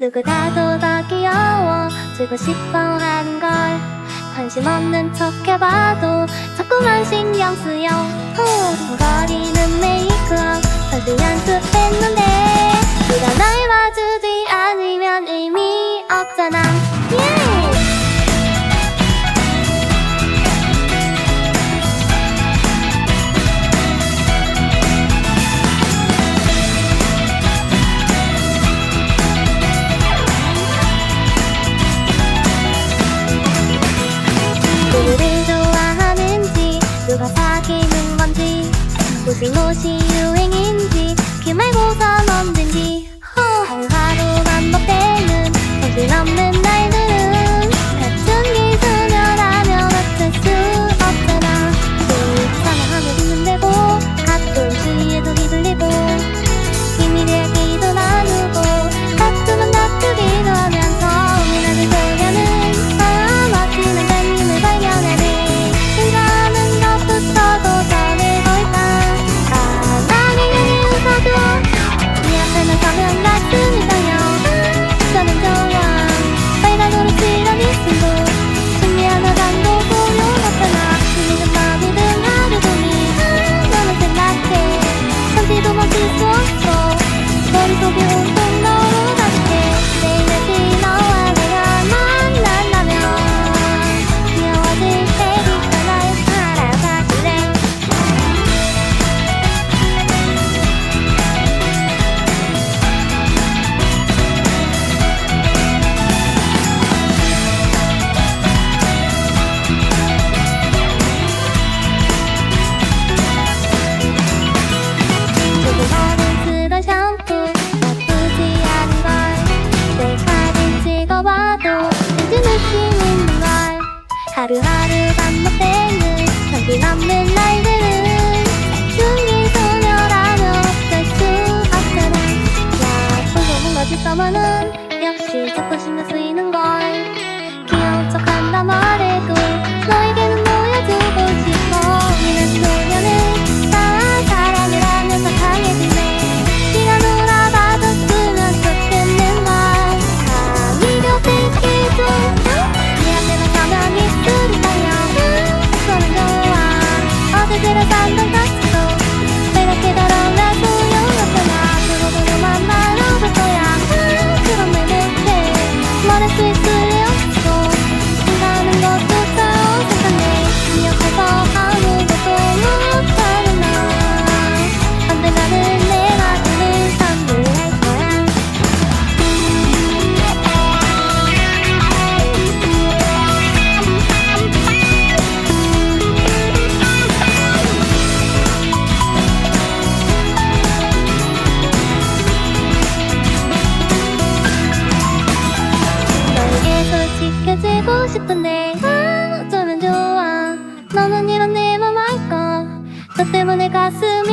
누구다 도다 귀여워. 주고 싶어 하는 걸. 관심 없는 척 해봐도 자꾸만 신경 쓰여. 흥거리는 메이크업 설득 연습했는데. 누가 날 봐주지 않으면 무엇이 유행인지 그 말고선 언젠지 하루하루 반복되는 정신없는 Con số của. 하루하루 반복되는 경기 남는 날들은 중일 소멸하며 없수 없잖아. 야볼 너무 멋있어만은 역시 자꾸 신경 쓰이는 걸. 귀여운 척 한다만 지켜지고 싶은데 아 어쩌면 좋아. 너는 이런 내맘 알까 너 때문에 가슴